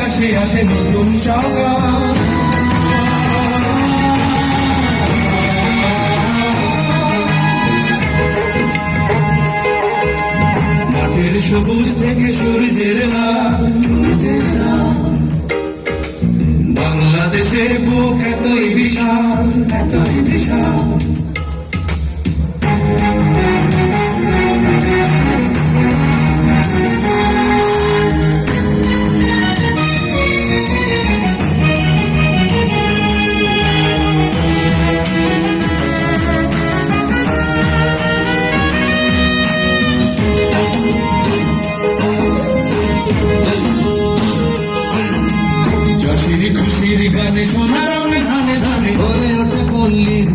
আকাশে আসে নতুন সকাল মাঠের সবুজ থেকে সূর্যের বাংলাদেশের বুক এতই বিশাল এতই বিশাল।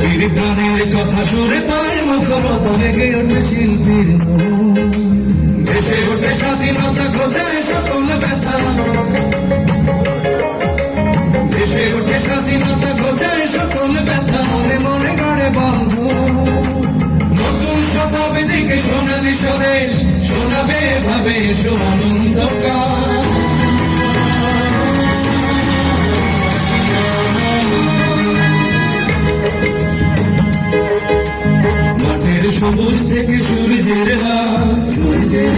কবির প্রাণের কথা সুরে পায় মুখরত লেগে ওঠে শিল্পীর। ভেসে ওঠে স্বাধীনতা, খোঁজায় সকল ব্যথা। ভেসে ওঠে স্বাধীনতা, খোঁজায় সকল ব্যথা। মনে মনে গড়ে বন্ধ নতুন শতাব্দীকে সোনালি স্বদেশ, শোনাবে, ভাবে, এসো আনন্দ সবুজ থেকে সূর্যের সূর্যের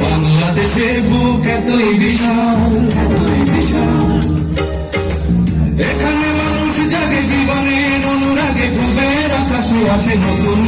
বাংলাদেশের বুক এতই বিশাল এতই বিশাল। এখানে মানুষ জাগে, জীবনের অনুরাগে ডুবের আকাশে আসে নতুন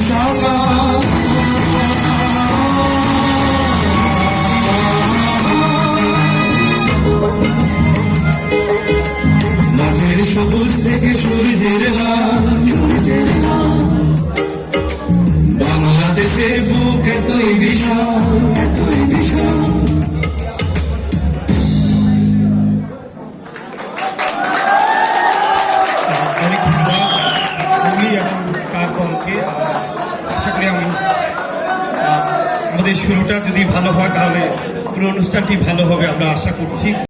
অনেক এবং তার আশা করি আমাদের শুরুটা যদি ভালো হয়, তাহলে পুরো অনুষ্ঠানটি ভালো হবে, আমরা আশা করছি।